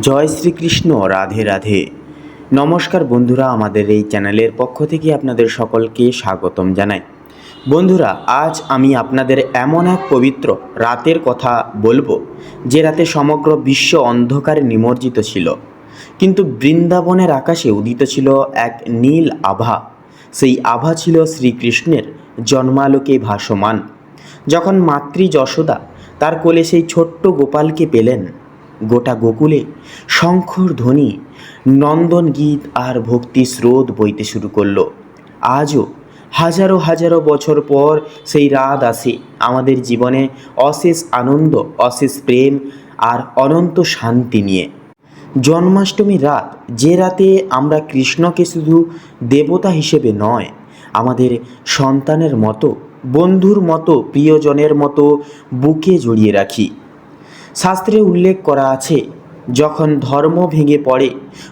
জয় শ্রীকৃষ্ণ, রাধে রাধে। নমস্কার বন্ধুরা, আমাদের এই চ্যানেলের পক্ষ থেকে আপনাদের সকলকে স্বাগতম জানাই। বন্ধুরা, আজ আমি আপনাদের এমন এক পবিত্র রাতের কথা বলব, যে রাতে সমগ্র বিশ্ব অন্ধকারে নিমজ্জিত ছিল। কিন্তু বৃন্দাবনের আকাশে উদিত ছিল এক নীল আভা। সেই আভা ছিল শ্রীকৃষ্ণের জন্মালোকে ভাসমান। যখন মাতৃ যশোদা তার কোলে সেই ছোট্ট গোপালকে পেলেন গোটা গোকুলে শঙ্খর ধ্বনি, নন্দন গীত আর ভক্তি স্রোত বইতে শুরু করল। আজও হাজারো হাজারো বছর পর সেই রাত আসে। আমাদের জীবনে অশেষ আনন্দ, অশেষ প্রেম আর অনন্ত শান্তি নিয়ে। জন্মাষ্টমী রাত, যে রাতে আমরা কৃষ্ণকে শুধু দেবতা হিসেবে নয়, আমাদের সন্তানের মতো, বন্ধুর মতো, প্রিয়জনের মতো বুকে জড়িয়ে রাখি। শাস্ত্রে উল্লেখ করা আছে, যখন ধর্ম ভেঙে পড়ে,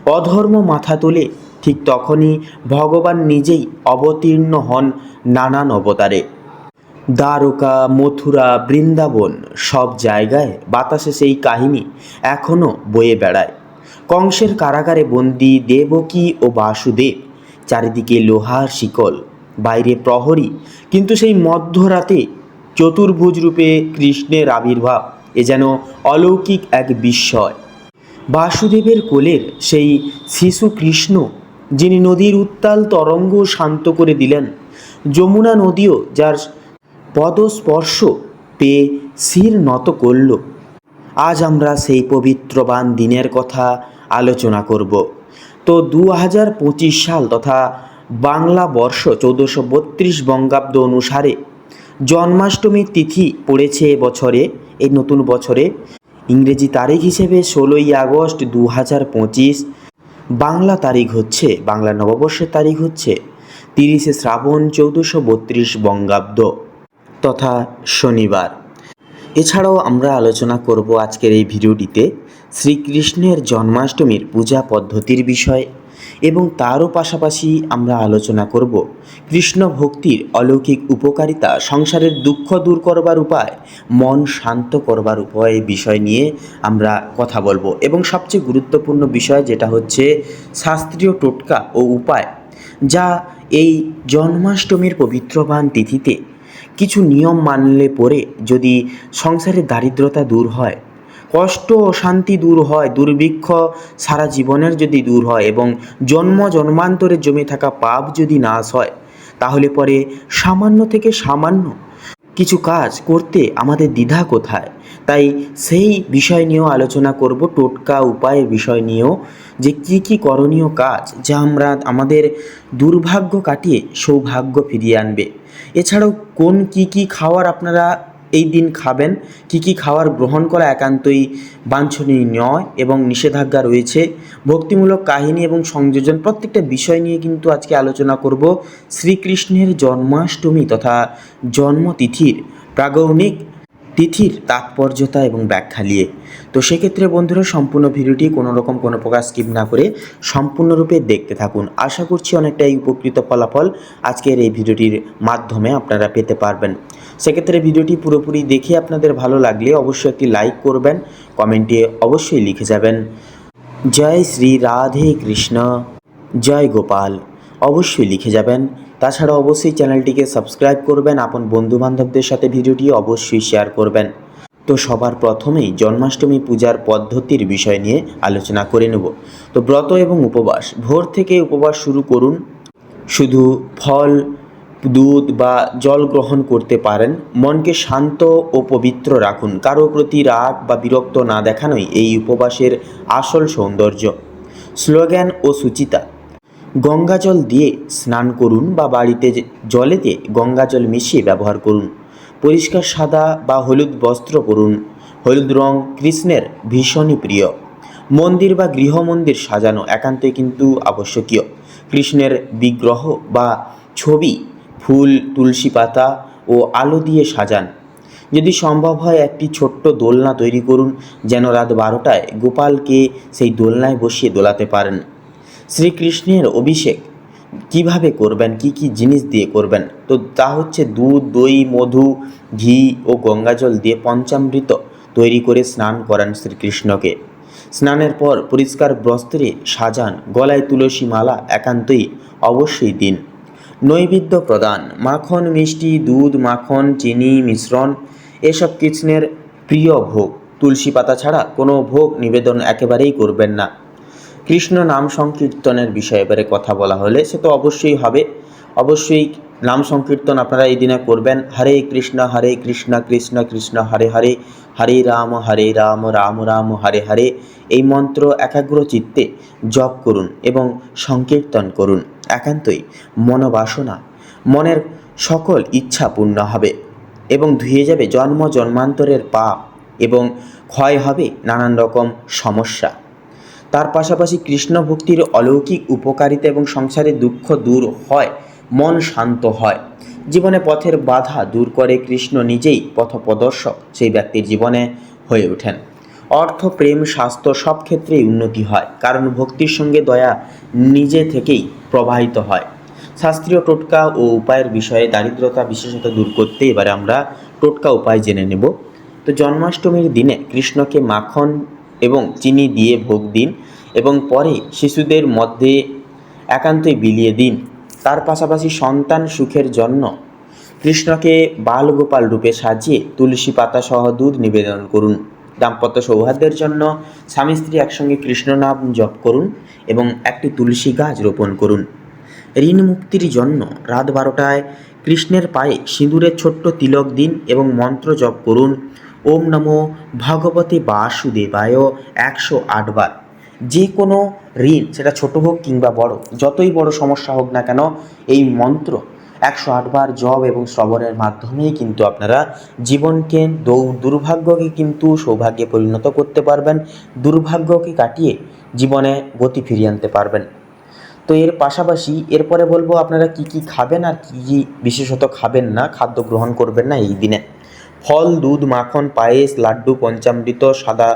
অধর্ম মাথা তোলে, ঠিক তখনই ভগবান নিজেই অবতীর্ণ হন নানান অবতারে। দ্বারকা, মথুরা, বৃন্দাবন সব জায়গায় বাতাসে সেই কাহিনী এখনও বয়ে বেড়ায়। কংসের কারাগারে বন্দি দেবকী ও বাসুদেব, চারিদিকে লোহার শিকল, বাইরে প্রহরী, কিন্তু সেই মধ্যরাতে চতুর্ভুজ রূপে কৃষ্ণের আবির্ভাব। এ যেন অলৌকিক এক বিস্ময়। বাসুদেবের কোলের সেই শিশু কৃষ্ণ, যিনি নদীর উত্তাল তরঙ্গ শান্ত করে দিলেন, যমুনা নদীও যার পদস্পর্শ পেয়ে শির নত করল। আজ আমরা সেই পবিত্রবান দিনের কথা আলোচনা করব। তো দু হাজার পঁচিশ সাল তথা বাংলা বর্ষ চৌদ্দশো বত্রিশ বঙ্গাব্দ অনুসারে জন্মাষ্টমীর তিথি পড়েছে বছরে। এই নতুন বছরে। ইংরেজি তারিখ হিসেবে ষোলোই আগস্ট দু হাজার পঁচিশ। বাংলা তারিখ হচ্ছে, বাংলা নববর্ষের তারিখ হচ্ছে তিরিশে শ্রাবণ চৌদ্দশো বত্রিশ বঙ্গাব্দ তথা শনিবার। এছাড়াও আমরা আলোচনা করব আজকের এই ভিডিওটিতে শ্রীকৃষ্ণের জন্মাষ্টমীর পূজা পদ্ধতির বিষয়। এবং তারও পাশাপাশি আমরা আলোচনা করব। কৃষ্ণ ভক্তির অলৌকিক উপকারিতা সংসারের দুঃখ দূর করবার উপায়, মন শান্ত করবার উপায় বিষয় নিয়ে আমরা কথা বলব। এবং সবচেয়ে গুরুত্বপূর্ণ বিষয় যেটা হচ্ছে শাস্ত্রীয় টোটকা ও উপায়, যা এই জন্মাষ্টমীর পবিত্রবান তিথিতে কিছু নিয়ম মানলে পরে যদি সংসারের দারিদ্রতা দূর হয় কষ্ট অশান্তি দূর হয়, দুর্ভিক্ষ সারা জীবনের যদি দূর হয় এবং জন্ম জন্মান্তরে জমে থাকা পাপ যদি নাশ হয়, তাহলে পরে সামান্য থেকে সামান্য কিছু কাজ করতে আমাদের দ্বিধা কোথায়? তাই সেই বিষয় নিয়েও আলোচনা করব, টোটকা উপায়ের বিষয় নিয়েও যে কি কি করণীয় কাজ যা আমরা আমাদের দুর্ভাগ্য কাটিয়ে সৌভাগ্য ফিরিয়ে আনবে। এছাড়াও কোন কি কি খাওয়ার আপনারা এই দিন খাবেন। কি কি খাওয়ার গ্রহণ করা একান্তই বাঞ্ছনীয় নয় এবং নিষেধাজ্ঞা রয়েছে। ভক্তিমূলক কাহিনী এবং সংযোজন প্রত্যেকটা বিষয় নিয়ে কিন্তু আজকে আলোচনা করব শ্রীকৃষ্ণের জন্মাষ্টমী তথা জন্মতিথির প্রাগৌণিক তিথির তাৎপর্যতা এবং ব্যাখ্যা নিয়ে। তো সেক্ষেত্রে বন্ধুরা, সম্পূর্ণ ভিডিওটি কোনো রকম কোনো প্রকার স্কিপ না করে সম্পূর্ণরূপে দেখতে থাকুন। আশা করছি অনেকটাই উপকৃত ফলাফল আজকের এই ভিডিওটির মাধ্যমে আপনারা পেতে পারবেন। সেক্ষেত্রে ভিডিওটি পুরোপুরি দেখে আপনাদের ভালো লাগলে অবশ্যই একটি লাইক করবেন, কমেন্টে অবশ্যই লিখে যাবেন, জয় শ্রী রাধে কৃষ্ণ, জয় গোপাল। অবশ্যই লিখে যাবেন। তাছাড়া অবশ্যই চ্যানেলটিকে সাবস্ক্রাইব করবেন, আপন বন্ধুবান্ধবদের সাথে ভিডিওটি অবশ্যই শেয়ার করবেন। তো সবার প্রথমেই জন্মাষ্টমী পূজার পদ্ধতির বিষয় নিয়ে আলোচনা করে নেব। তো ব্রত এবং উপবাস, ভোর থেকে উপবাস শুরু করুন। শুধু ফল, দুধ বা জল গ্রহণ করতে পারেন। মনকে শান্ত ও পবিত্র রাখুন। কারও প্রতি রাগ বা বিরক্ত না দেখানোই এই উপবাসের আসল সৌন্দর্য। স্লোগান ও সুচিতা, গঙ্গাজল দিয়ে স্নান করুন বা বাড়িতে যে- জলেতে গঙ্গাজল মিশিয়ে ব্যবহার করুন। পরিষ্কার সাদা বা হলুদ বস্ত্র পরুন। হলুদ রং কৃষ্ণের ভীষণই প্রিয়। মন্দির বা গৃহমন্দির সাজানো একান্তই কিন্তু আবশ্যকীয়। কৃষ্ণের বিগ্রহ বা ছবি, ফুল, তুলসী পাতা ও আলো দিয়ে সাজান। যদি সম্ভব হয় একটি ছোট্ট দোলনা তৈরি করুন, যেন রাত বারোটায় গোপালকে সেই দোলনায় বসিয়ে দোলাতে পারেন। শ্রীকৃষ্ণের অভিষেক কীভাবে করবেন, কি কি জিনিস দিয়ে করবেন? তো তা হচ্ছে দুধ, দই, মধু, ঘি ও গঙ্গাজল দিয়ে পঞ্চামৃত তৈরি করে স্নান করান শ্রীকৃষ্ণকে। স্নানের পর পরিষ্কার বস্ত্রে সাজান, গলায় তুলসী মালা একান্তই অবশ্যই দিন। নৈবেদ্য প্রদান, মাখন, মিষ্টি, দুধ, মাখন, চিনি, মিশ্রণ, এসব কৃষ্ণের প্রিয় ভোগ। তুলসী পাতা ছাড়া কোনো ভোগ নিবেদন একেবারেই করবেন না। কৃষ্ণ নাম সংকীর্তনের বিষয়ে এবারে কথা বলা হলে সে তো অবশ্যই হবে। অবশ্যই নাম সংকীর্তন আপনারা এই দিনে করবেন। হরে কৃষ্ণ হরে কৃষ্ণ কৃষ্ণ কৃষ্ণ, হরে হরে হরে রাম হরে রাম রাম রাম, হরে হরে এই মন্ত্র একাগ্র চিত্তে জপ করুন এবং সংকীর্তন করুন। একান্তই মনোবাসনা, মনের সকল ইচ্ছা পূর্ণ হবে এবং ধুয়ে যাবে জন্ম জন্মান্তরের পাপ এবং ক্ষয় হবে নানান রকম সমস্যা। তার পাশাপাশি কৃষ্ণ ভক্তির অলৌকিক উপকারিতা এবং সংসারে দুঃখ দূর হয়, মন শান্ত হয়। জীবনে পথের বাধা দূর করে কৃষ্ণ নিজেই পথপ্রদর্শক, সেই ব্যক্তির জীবনে হয়ে ওঠেন। অর্থ, প্রেম, স্বাস্থ্য সব ক্ষেত্রেই উন্নতি হয়, কারণ ভক্তির সঙ্গে দয়া নিজে থেকেই প্রবাহিত হয়। শাস্ত্রীয় টোটকা ও উপায়ের বিষয়ে দারিদ্রতা বিশেষত দূর করতে এবারে আমরা টোটকা উপায় জেনে নেব। তো জন্মাষ্টমীর দিনে কৃষ্ণকে মাখন এবং চিনি দিয়ে ভোগ দিন এবং পরে শিশুদের মধ্যে একান্তই বিলিয়ে দিন। তার পাশাপাশি সন্তান সুখের জন্য কৃষ্ণকে বালগোপাল রূপে সাজিয়ে তুলসী পাতা সহ দুধ নিবেদন করুন। দাম্পত্য সৌহার্দ্যের জন্য স্বামী স্ত্রী একসঙ্গে কৃষ্ণ নাম জপ করুন এবং একটি তুলসী গাছ রোপণ করুন। ঋণ মুক্তির জন্য রাত বারোটায় কৃষ্ণের পায়ে সিঁদুরের ছোট্ট তিলক দিন এবং মন্ত্র জপ করুন। ওম নমো ভগবতে বাসুদেবায় একশো আটবার যে কোনো ঋণ, সেটা ছোট হোক কিংবা বড়, যতই বড় সমস্যা হোক না কেন, এই মন্ত্র একশো আটবার জপ এবং শ্রবণের মাধ্যমেই কিন্তু আপনারা জীবনকে দৌ- দুর্ভাগ্যকে কিন্তু সৌভাগ্যে পরিণত করতে পারবেন, দুর্ভাগ্যকে কাটিয়ে জীবনে গতি ফিরিয়ে আনতে পারবেন। তো এর পাশাপাশি এরপরে বলব আপনারা কি কি খাবেন আর কি কি বিশেষত খাবেন না, খাদ্য গ্রহণ করবেন না এই দিনে। ফল, দুধ, মাখন, পায়েস, লাড্ডু, পঞ্চামৃত, সাদা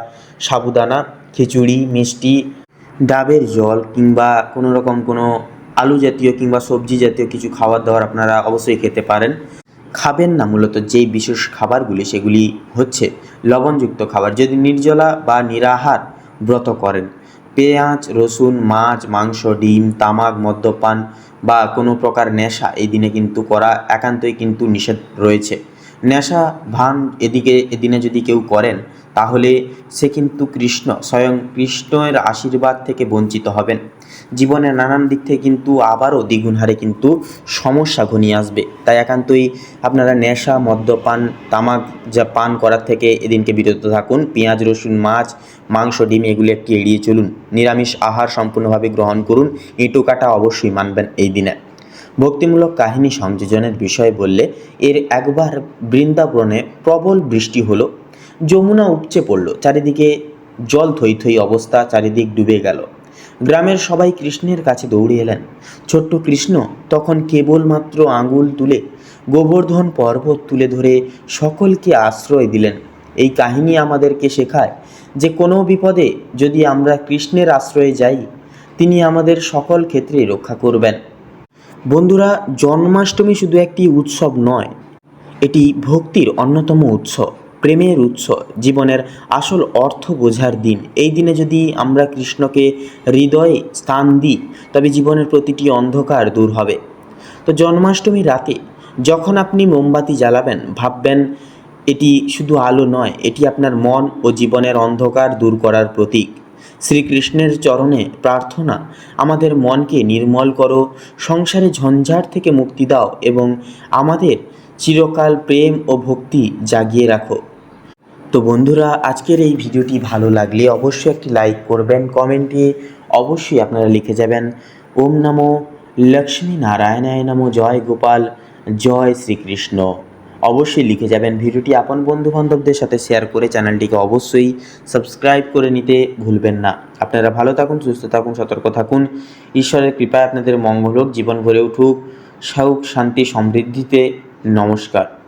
সাবুদানা, খিচুড়ি, মিষ্টি, ডাবের জল কিংবা কোনো রকম কোনো আলু জাতীয় কিংবা সবজি জাতীয় কিছু খাবার দাবার আপনারা অবশ্যই খেতে পারেন। খাবেন না, মূলত যেই বিশেষ খাবারগুলি সেগুলি হচ্ছে লবণযুক্ত খাবার। যদি নির্জলা বা নিরাহার ব্রত করেন, পেঁয়াজ, রসুন, মাছ, মাংস, ডিম, তামাক, মদ্যপান বা কোনো প্রকার নেশা, এই দিনে কিন্তু করা একান্তই কিন্তু নিষেধ রয়েছে। নেশা, ভান এদিকে, এদিনে যদি কেউ করেন, তাহলে সে কিন্তু কৃষ্ণ, স্বয়ং কৃষ্ণের আশীর্বাদ থেকে বঞ্চিত হবেন। জীবনের নানান দিক থেকে কিন্তু আবারও দ্বিগুণ হারে কিন্তু সমস্যা ঘনিয়ে আসবে। তাই একান্তই আপনারা নেশা, মদ্যপান, তামাক যা পান করার থেকে এদিনকে বিরত থাকুন। পেঁয়াজ, রসুন, মাছ, মাংস, ডিম এগুলো একটু এড়িয়ে চলুন। নিরামিষ আহার সম্পূর্ণভাবে গ্রহণ করুন। ইঁটু কাটা অবশ্যই মানবেন এই দিনে। ভক্তিমূলক কাহিনী সংযোজনের বিষয়ে বললে, এর একবার বৃন্দাবনে প্রবল বৃষ্টি হলো, যমুনা উপচে পড়ল, চারিদিকে জল থই অবস্থা চারিদিক ডুবে গেল। গ্রামের সবাই কৃষ্ণের কাছে দৌড়ে এলেন। ছোট্ট কৃষ্ণ তখন কেবলমাত্র আঙুল তুলে, গোবর্ধন পর্বত তুলে ধরে সকলকে আশ্রয় দিলেন। এই কাহিনী আমাদেরকে শেখায় যে কোনো বিপদে যদি আমরা কৃষ্ণের আশ্রয়ে যাই, তিনি আমাদের সকল ক্ষেত্রে রক্ষা করবেন। বন্ধুরা, জন্মাষ্টমী শুধু একটি উৎসব নয়, এটি ভক্তির অন্যতম উৎস, প্রেমের উৎস, জীবনের আসল অর্থ বোঝার দিন। এই দিনে যদি আমরা কৃষ্ণকে হৃদয়ে স্থান দিই, তবে জীবনের প্রতিটি অন্ধকার দূর হবে। তো জন্মাষ্টমী রাতে যখন আপনি মোমবাতি জ্বালাবেন, ভাববেন এটি শুধু আলো নয়, এটি আপনার মন ও জীবনের অন্ধকার দূর করার প্রতীক। শ্রীকৃষ্ণের চরণে প্রার্থনা। আমাদের মনকে নির্মল করো, সংসারে ঝঞ্ঝাট থেকে মুক্তি দাও এবং আমাদের চিরকাল প্রেম ও ভক্তি জাগিয়ে রাখো। তো বন্ধুরা, আজকের এই ভিডিওটি ভালো লাগলে অবশ্যই একটি লাইক করবেন, কমেন্টে অবশ্যই আপনারা লিখে যাবেন, ওম নমো লক্ষ্মী নারায়ণায় নমো, জয় গোপাল, জয় শ্রীকৃষ্ণ। অবশ্যই লিখে যাবেন। ভিডিওটি আপন বন্ধু বান্ধবদের সাথে শেয়ার করে চ্যানেলটিকে অবশ্যই সাবস্ক্রাইব করে নিতে ভুলবেন না। আপনারা ভালো থাকুন, সুস্থ থাকুন, সতর্ক থাকুন। ঈশ্বরের কৃপায় আপনাদের মঙ্গল হোক, জীবন ভরে উঠুক। সুখ, শান্তি, সমৃদ্ধিতে নমস্কার।